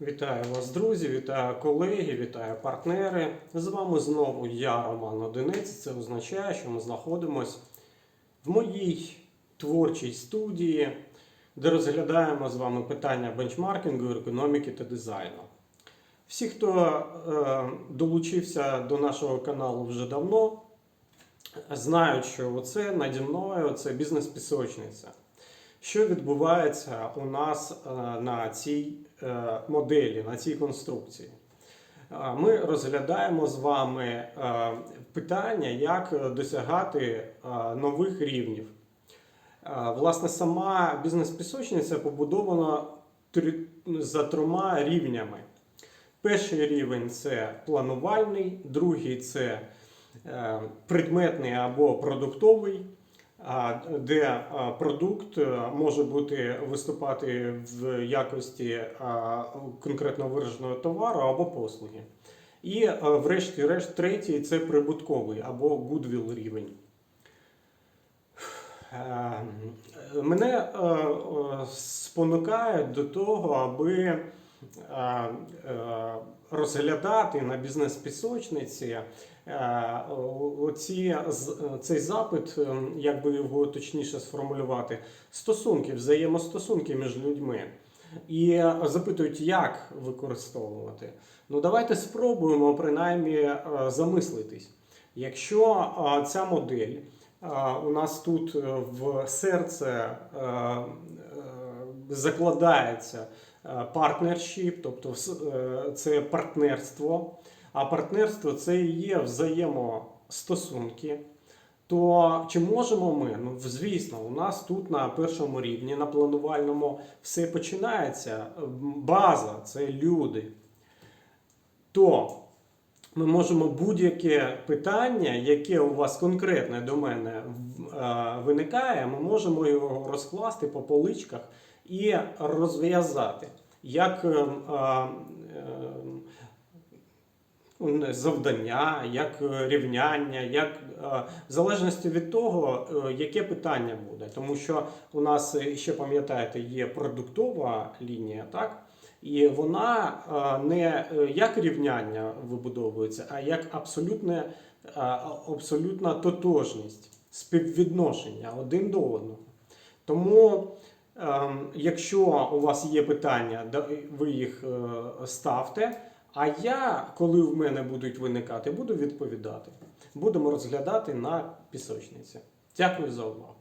Вітаю вас, друзі, вітаю колеги, вітаю партнери. З вами знову я, Роман Одинець. Це означає, що ми знаходимося в моїй творчій студії, де розглядаємо з вами питання бенчмаркінгу, економіки та дизайну. Всі, хто е, долучився до нашого каналу вже давно, знають, що оце наді мною це бізнес-пісочниця. Що відбувається у нас е, на цій е, моделі, на цій конструкції? Е, Ми розглядаємо з вами питання, як досягати нових рівнів. Власне, сама бізнес-пісочниця побудована за трьома рівнями. Перший рівень це планувальний, другий це предметний або продуктовий, де продукт е, може бути виступати в якості конкретно вираженого товару або послуги. І е, врешті-решт третій це прибутковий або goodwill рівень. Е, Мене спонукає до того, аби розглядати на бізнес-пісочниці е, оці, цей запит, е, як би його точніше сформулювати, стосунки, взаємостосунки між людьми. І е, запитують, як використовувати. Ну, давайте спробуємо принаймні е, замислитись. Якщо е, ця модель е, у нас тут е, в серце е, е, закладається партнершіп, тобто е, це партнерство. А партнерство це і є взаємостосунки. То чи можемо ми? Ну, звісно, у нас тут на першому рівні, на планувальному, все починається. База це люди. То ми можемо будь-яке питання, яке у вас конкретне до мене е, виникає, ми можемо його розкласти по поличках і розв'язати. Як е, е, завдання, як рівняння, як е, в залежності від того, яке питання буде. Тому що у нас ще пам'ятаєте, є продуктова лінія, так? І вона не як рівняння вибудовується, а як абсолютне, абсолютна тотожність, співвідношення один до одного. Тому, якщо у вас є питання, ви їх е, ставте. А я, коли в мене будуть виникати, буду відповідати. Будемо розглядати на пісочниці. Дякую за увагу.